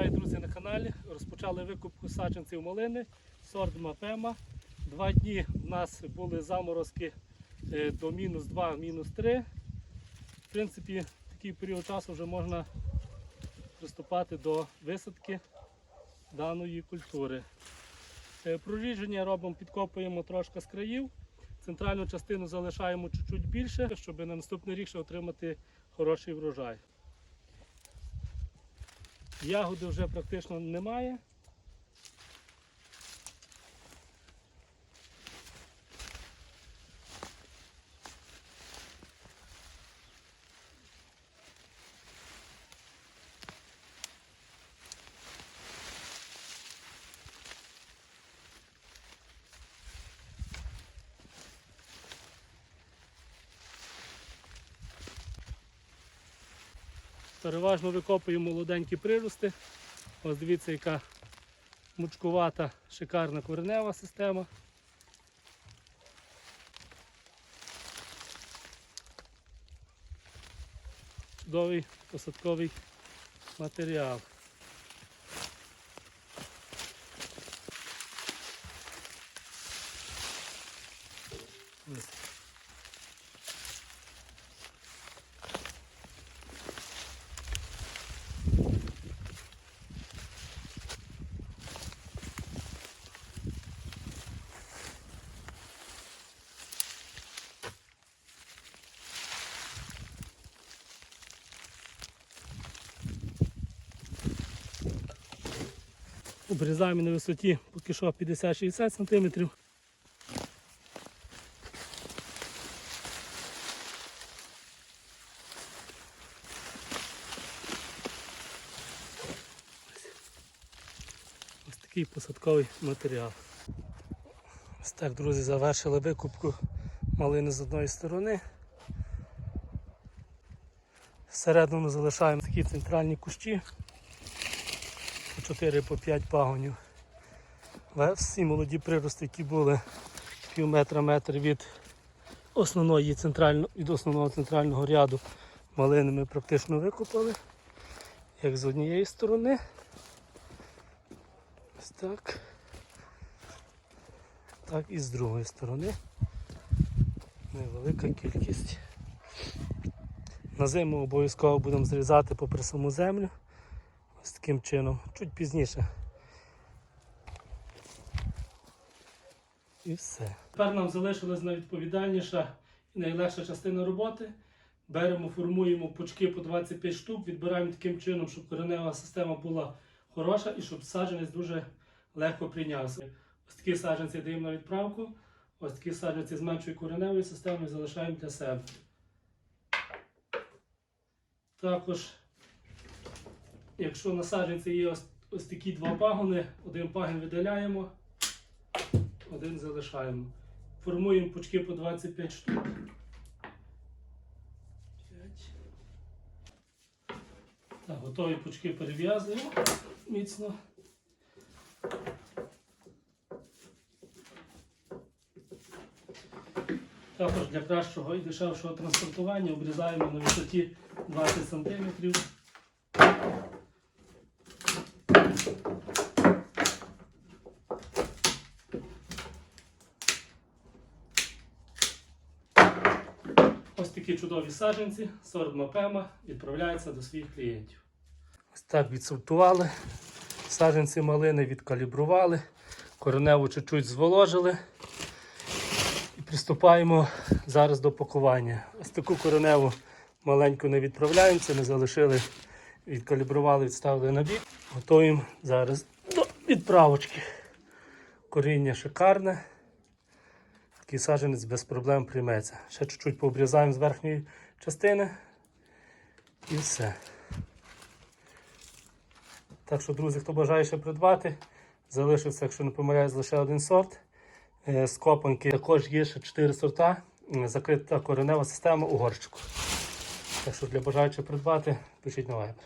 Вітаю, друзі, на каналі. Розпочали викупку саджанців малини, сорт Мапема. Два дні в нас були заморозки е, до мінус 2, мінус 3. В принципі, такий період часу вже можна приступати до висадки даної культури. Е, Проріження робимо, підкопуємо трошки з країв. Центральну частину залишаємо чуть-чуть більше, щоб на наступний рік ще отримати хороший врожай. Ягоди вже практично немає. Переважно викопуємо молоденькі прирости. Ось дивіться, яка мучкувата, шикарна коренева система. Чудовий посадковий матеріал. Ось. Обрізаємо на висоті поки що 50-60 см. Ось такий посадковий матеріал. Ось так, друзі, завершили викупку малини з одної сторони. Всередину залишаємо такі центральні кущі 4 по 5 пагонів. Але всі молоді прирости, які були пів метра метр від основної центрально, від основного центрального ряду малини ми практично викопали. Як з однієї сторони. Ось так. Так і з другої сторони. Невелика кількість. На зиму обов'язково будемо зрізати попри саму землю. Ось таким чином, чуть пізніше. І все. Тепер нам залишилась найвідповідальніша і найлегша частина роботи. Беремо, формуємо пучки по 25 штук, відбираємо таким чином, щоб коренева система була хороша і щоб саджанець дуже легко прийнявся. Ось такі саджанці даємо на відправку, ось такі саджанці з меншою кореневою системою залишаємо для себе. Також Якщо на саджанці є ось, ось такі два пагони, один пагін видаляємо, один залишаємо. Формуємо пучки по 25 штук. Так, готові пучки перев'язуємо міцно. Також для кращого і дешевшого транспортування обрізаємо на висоті 20 см. Ось такі чудові саджанці, сорт Мапема відправляються до своїх клієнтів. Ось так відсортували. Саджанці малини відкалібрували, кореневу чуть-чуть зволожили. І приступаємо зараз до пакування. Ось таку кореневу маленьку не відправляємо, це ми залишили, відкалібрували, відставили на бік. Готуємо зараз до відправочки. Коріння шикарне. Такий саджанець без проблем прийметься. Ще чуть-чуть пообрізаємо з верхньої частини і все. Так що, друзі, хто бажає ще придбати, залишився, якщо не помиляюсь, лише один сорт. Е, З копанки також є ще 4 сорта, закрита коренева система у горщику. Так що для бажаючих придбати, пишіть на вайбер.